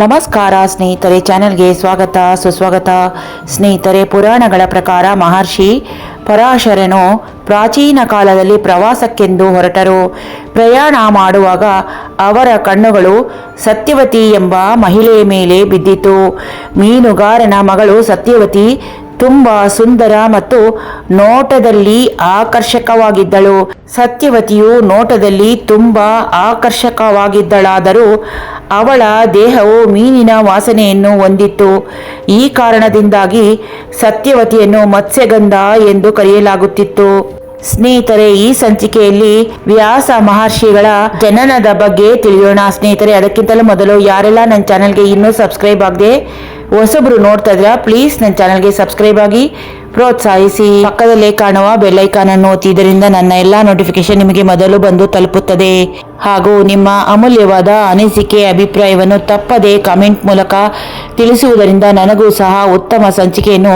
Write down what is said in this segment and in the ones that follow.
ನಮಸ್ಕಾರ ಸ್ನೇಹಿತರೆ, ಚಾನೆಲ್ಗೆ ಸ್ವಾಗತ, ಸುಸ್ವಾಗತ. ಸ್ನೇಹಿತರೆ, ಪುರಾಣಗಳ ಪ್ರಕಾರ ಮಹರ್ಷಿ ಪರಾಶರನು ಪ್ರಾಚೀನ ಕಾಲದಲ್ಲಿ ಪ್ರವಾಸಕ್ಕೆಂದು ಹೊರಟರು. ಪ್ರಯಾಣ ಮಾಡುವಾಗ ಅವರ ಕಣ್ಣುಗಳು ಸತ್ಯವತಿ ಎಂಬ ಮಹಿಳೆಯ ಮೇಲೆ ಬಿದ್ದಿತು ಮೀನುಗಾರನ ಮಗಳು ಸತ್ಯವತಿ ತುಂಬ ಸುಂದರ ಮತ್ತು ನೋಟದಲ್ಲಿ ಆಕರ್ಷಕವಾಗಿದ್ದಳು. ಸತ್ಯವತಿಯು ನೋಟದಲ್ಲಿ ತುಂಬ ಆಕರ್ಷಕವಾಗಿದ್ದಳಾದರೂ ಅವಳ ದೇಹವು ಮೀನಿನ ವಾಸನೆಯನ್ನು ಹೊಂದಿತ್ತು. ಈ ಕಾರಣದಿಂದಾಗಿ ಸತ್ಯವತಿಯನ್ನು ಮತ್ಸ್ಯಗಂಧ ಎಂದು ಕರೆಯಲಾಗುತ್ತಿತ್ತು. ಸ್ನೇಹಿತರೆ, ಈ ಸಂಚಿಕೆಯಲ್ಲಿ ವ್ಯಾಸ ಮಹರ್ಷಿಗಳ ಜನನದ ಬಗ್ಗೆ ತಿಳಿಯೋಣ. ಸ್ನೇಹಿತರೆ, ಅದಕ್ಕಿಂತಲೂ ಮೊದಲು ಯಾರೆಲ್ಲ ನನ್ನ ಚಾನಲ್ಗೆ ಇನ್ನೂ ಸಬ್ಸ್ಕ್ರೈಬ್ ಆಗದೆ ಹೊಸಬ್ರು ನೋಡ್ತಾ ಇದ್ರ ಪ್ಲೀಸ್ ನನ್ನ ಚಾನಲ್ಗೆ ಸಬ್ಸ್ಕ್ರೈಬ್ ಆಗಿ. ಪ್ರೋತ್ಸಾಹಿಸಿ. ಪಕ್ಕದಲ್ಲೇ ಕಾಣುವ ಬೆಲ್ಲೈಕಾನ್ ಅನ್ನು ಒತ್ತಿದ್ದರಿಂದ ನನ್ನ ಎಲ್ಲಾ ನೋಟಿಫಿಕೇಶನ್ ನಿಮಗೆ ಮೊದಲು ಬಂದು ತಲುಪುತ್ತದೆ. ಹಾಗೂ ನಿಮ್ಮ ಅಮೂಲ್ಯವಾದ ಅನಿಸಿಕೆ, ಅಭಿಪ್ರಾಯವನ್ನು ತಪ್ಪದೆ ಕಾಮೆಂಟ್ ಮೂಲಕ ತಿಳಿಸುವುದರಿಂದ ನನಗೂ ಸಹ ಉತ್ತಮ ಸಂಚಿಕೆಯನ್ನು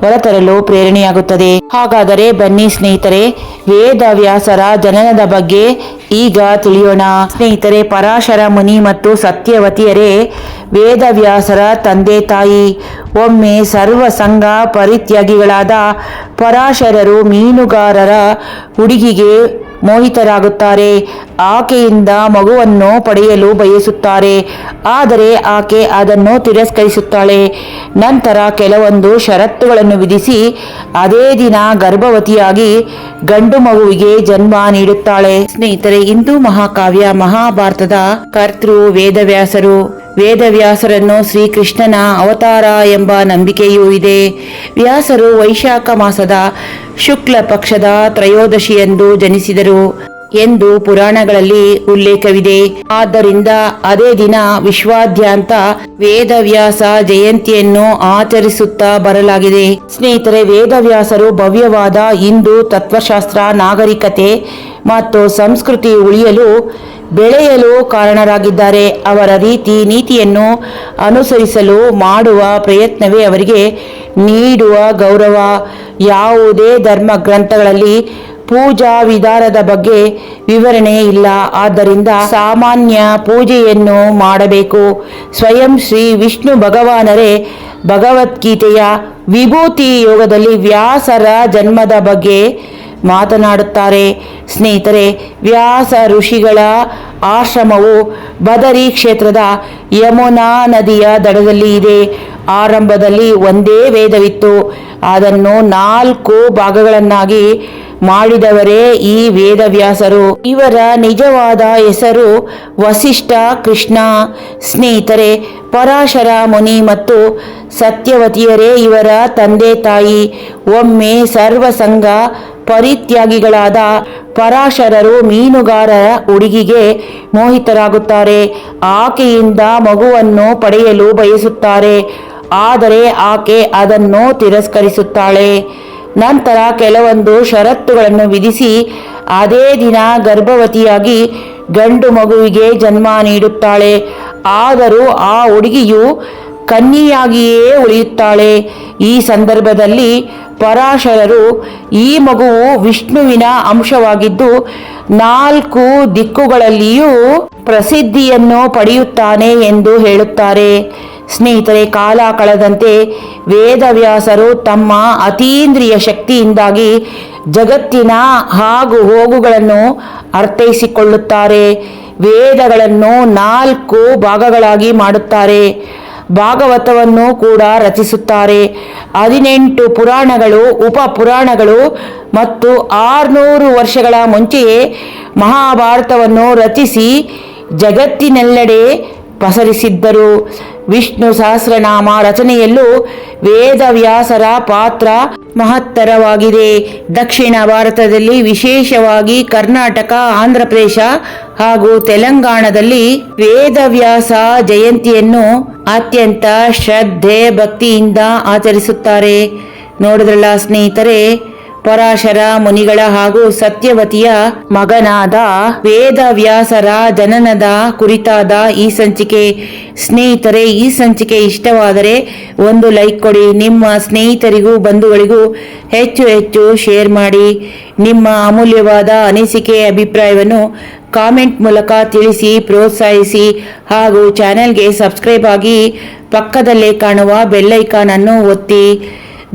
ಹೊರತರಲು ಪ್ರೇರಣೆಯಾಗುತ್ತದೆ. ಹಾಗಾದರೆ ಬನ್ನಿ ಸ್ನೇಹಿತರೆ ವೇದ ವ್ಯಾಸರ ಜನನದ ಬಗ್ಗೆ ಈಗ ತಿಳಿಯೋಣ. ಸ್ನೇಹಿತರೆ, ಪರಾಶರ ಮುನಿ ಮತ್ತು ಸತ್ಯವತಿಯರೇ, ವೇದವ್ಯಾಸರ ತಂದೆ ತಾಯಿ, ಒಮ್ಮೆ ಸರ್ವ ಸಂಘ ಪರಿತ್ಯಾಗಿಗಳಾದ ಪರಾಶರರು ಮೀನುಗಾರರ ಹುಡುಗಿಗೆ ಮೋಹಿತರಾಗುತ್ತಾರೆ. ಆಕೆಯಿಂದ ಮಗುವನ್ನು ಪಡೆಯಲು ಬಯಸುತ್ತಾರೆ. ಆದರೆ ಆಕೆ ಅದನ್ನು ತಿರಸ್ಕರಿಸುತ್ತಾಳೆ. ನಂತರ ಕೆಲವೊಂದು ಷರತ್ತುಗಳನ್ನು ವಿಧಿಸಿ ಅದೇ ದಿನ ಗರ್ಭವತಿಯಾಗಿ ಗಂಡು ಮಗುವಿಗೆ ಜನ್ಮ ನೀಡುತ್ತಾಳೆ. ಸ್ನೇಹಿತರೆ ಹಿಂದೂ ಮಹಾಕಾವ್ಯ ಮಹಾಭಾರತದ ಕರ್ತೃ ವೇದವ್ಯಾಸರು. ವೇದವ್ಯಾಸರನ್ನು ಶ್ರೀಕೃಷ್ಣನ ಅವತಾರ ಎಂಬ ನಂಬಿಕೆಯೂ ಇದೆ. ವ್ಯಾಸರು ವೈಶಾಖ ಮಾಸದ ಶುಕ್ಲ ಪಕ್ಷದ ತ್ರಯೋದಶಿಯಂದು ಜನಿಸಿದರು. ಎಂದು ಪುರಾಣಗಳಲ್ಲಿ ಉಲ್ಲೇಖವಿದೆ. ಆದ್ದರಿಂದ ಅದೇ ದಿನ ವಿಶ್ವಾದ್ಯಂತ ವೇದವ್ಯಾಸ ಜಯಂತಿಯನ್ನು ಆಚರಿಸುತ್ತಾ ಬರಲಾಗಿದೆ. ಸ್ನೇಹಿತರೆ, ವೇದವ್ಯಾಸರು ಭವ್ಯವಾದ ಹಿಂದೂ ತತ್ವಶಾಸ್ತ್ರ, ನಾಗರಿಕತೆ ಮತ್ತು ಸಂಸ್ಕೃತಿ ಉಳಿಯಲು ಬೆಳೆಯಲು ಕಾರಣರಾಗಿದ್ದಾರೆ. ಅವರ ರೀತಿ ನೀತಿಯನ್ನು ಅನುಸರಿಸಲು ಮಾಡುವ ಪ್ರಯತ್ನವೇ ಅವರಿಗೆ ನೀಡುವ ಗೌರವ. ಯಾವುದೇ ಧರ್ಮ ಗ್ರಂಥಗಳಲ್ಲಿ ಪೂಜಾ ವಿಧಾನದ ಬಗ್ಗೆ ವಿವರಣೆ ಇಲ್ಲ. ಆದ್ದರಿಂದ ಸಾಮಾನ್ಯ ಪೂಜೆಯನ್ನು ಮಾಡಬೇಕು. ಸ್ವಯಂ ಶ್ರೀ ವಿಷ್ಣು ಭಗವಾನರೇ, ಭಗವದ್ಗೀತೆಯ ವಿಭೂತಿ ಯೋಗದಲ್ಲಿ ವ್ಯಾಸರ ಜನ್ಮದ ಬಗ್ಗೆ ಮಾತನಾಡುತ್ತಾರೆ. ಸ್ನೇಹಿತರೆ, ವ್ಯಾಸ ಋಷಿಗಳ ಆಶ್ರಮವು ಬದರಿ ಕ್ಷೇತ್ರದ ಯಮುನಾ ನದಿಯ ದಡದಲ್ಲಿ ಇದೆ. ಆರಂಭದಲ್ಲಿ ಒಂದೇ ವೇದವಿತ್ತು. ಅದನ್ನು ನಾಲ್ಕು ಭಾಗಗಳನ್ನಾಗಿ ಮಾಡಿದವರೇ ಈ ವೇದವ್ಯಾಸರು. ಇವರ ನಿಜವಾದ ಹೆಸರು ವಸಿಷ್ಠ ಕೃಷ್ಣ. ಸ್ನೇಹಿತರೆ, ಪರಾಶರ ಮುನಿ ಮತ್ತು ಸತ್ಯವತಿಯರೇ ಇವರ ತಂದೆ ತಾಯಿ. ಒಮ್ಮೆ ಸರ್ವಸಂಗ ಪರಿತ್ಯಾಗಿಗಳಾದ ಪರಾಶರರು ಮೀನುಗಾರರ ಹುಡುಗಿಗೆ ಮೋಹಿತರಾಗುತ್ತಾರೆ. ಆಕೆಯಿಂದ ಮಗುವನ್ನು ಪಡೆಯಲು ಬಯಸುತ್ತಾರೆ. ಆದರೆ ಆಕೆ ಅದನ್ನು ತಿರಸ್ಕರಿಸುತ್ತಾಳೆ. ನಂತರ ಕೆಲವೊಂದು ಷರತ್ತುಗಳನ್ನು ವಿಧಿಸಿ ಅದೇ ದಿನ ಗರ್ಭವತಿಯಾಗಿ ಗಂಡು ಮಗುವಿಗೆ ಜನ್ಮ ನೀಡುತ್ತಾಳೆ. ಆದರೂ ಆ ಹುಡುಗಿಯು ಕನ್ನಿಯಾಗಿಯೇ ಉಳಿಯುತ್ತಾಳೆ. ಈ ಸಂದರ್ಭದಲ್ಲಿ ಪರಾಶರರು ಈ ಮಗುವು ವಿಷ್ಣುವಿನ ಅಂಶವಾಗಿದ್ದು ನಾಲ್ಕು ದಿಕ್ಕುಗಳಲ್ಲಿಯೂ ಪ್ರಸಿದ್ಧಿಯನ್ನು ಪಡೆಯುತ್ತಾನೆ ಎಂದು ಹೇಳುತ್ತಾರೆ. ಸ್ನೇಹಿತರೆ, ಕಾಲ ಕಳೆದಂತೆ ವೇದವ್ಯಾಸರು ತಮ್ಮ ಅತೀಂದ್ರಿಯ ಶಕ್ತಿಯಿಂದಾಗಿ ಜಗತ್ತಿನ ಹಾಗೂ ಹೋಗುಗಳನ್ನು ಅರ್ಥೈಸಿಕೊಳ್ಳುತ್ತಾರೆ. ವೇದಗಳನ್ನು ನಾಲ್ಕು ಭಾಗಗಳಾಗಿ ಮಾಡುತ್ತಾರೆ. ಭಾಗವತವನ್ನು ಕೂಡ ರಚಿಸುತ್ತಾರೆ. ಹದಿನೆಂಟು ಪುರಾಣಗಳು, ಉಪ ಪುರಾಣಗಳು ಮತ್ತು ಆರುನೂರು ವರ್ಷಗಳ ಮುಂಚೆಯೇ ಮಹಾಭಾರತವನ್ನು ರಚಿಸಿ ಜಗತ್ತಿನೆಲ್ಲೆಡೆ ಪಸರಿಸಿದ್ದರು ವಿಷ್ಣು ಸಹಸ್ರನಾಮ ರಚನೆಯಲ್ಲೂ ವೇದವ್ಯಾಸರ ಪಾತ್ರ ಮಹತ್ತರವಾಗಿದೆ. ದಕ್ಷಿಣ ಭಾರತದಲ್ಲಿ ವಿಶೇಷವಾಗಿ ಕರ್ನಾಟಕ, ಆಂಧ್ರಪ್ರದೇಶ ಹಾಗೂ ತೆಲಂಗಾಣದಲ್ಲಿ ವೇದವ್ಯಾಸ ಜಯಂತಿಯನ್ನು ಅತ್ಯಂತ ಶ್ರದ್ಧೆ ಭಕ್ತಿಯಿಂದ ಆಚರಿಸುತ್ತಾರೆ. ನೋಡಿದ್ರಲ್ಲ ಸ್ನೇಹಿತರೆ ಪರಾಶರ ಮುನಿಗಳ ಹಾಗೂ ಸತ್ಯವತಿಯ ಮಗನಾದ ವೇದವ್ಯಾಸರ ಜನನದ ಕುರಿತಾದ ಈ ಸಂಚಿಕೆ. ಸ್ನೇಹಿತರೆ, ಈ ಸಂಚಿಕೆ ಇಷ್ಟವಾದರೆ ಒಂದು ಲೈಕ್ ಕೊಡಿ. ನಿಮ್ಮ ಸ್ನೇಹಿತರಿಗೂ ಬಂಧುಗಳಿಗೂ ಹೆಚ್ಚು ಹೆಚ್ಚು ಶೇರ್ ಮಾಡಿ. ನಿಮ್ಮ ಅಮೂಲ್ಯವಾದ ಅನಿಸಿಕೆ ಅಭಿಪ್ರಾಯವನ್ನು ಕಾಮೆಂಟ್ ಮೂಲಕ ತಿಳಿಸಿ, ಪ್ರೋತ್ಸಾಹಿಸಿ ಹಾಗೂ ಚಾನೆಲ್ಗೆ ಸಬ್ಸ್ಕ್ರೈಬ್ ಆಗಿ ಪಕ್ಕದಲ್ಲೇ ಕಾಣುವ ಬೆಲ್ಲೈಕಾನ್ ಅನ್ನು ಒತ್ತಿ.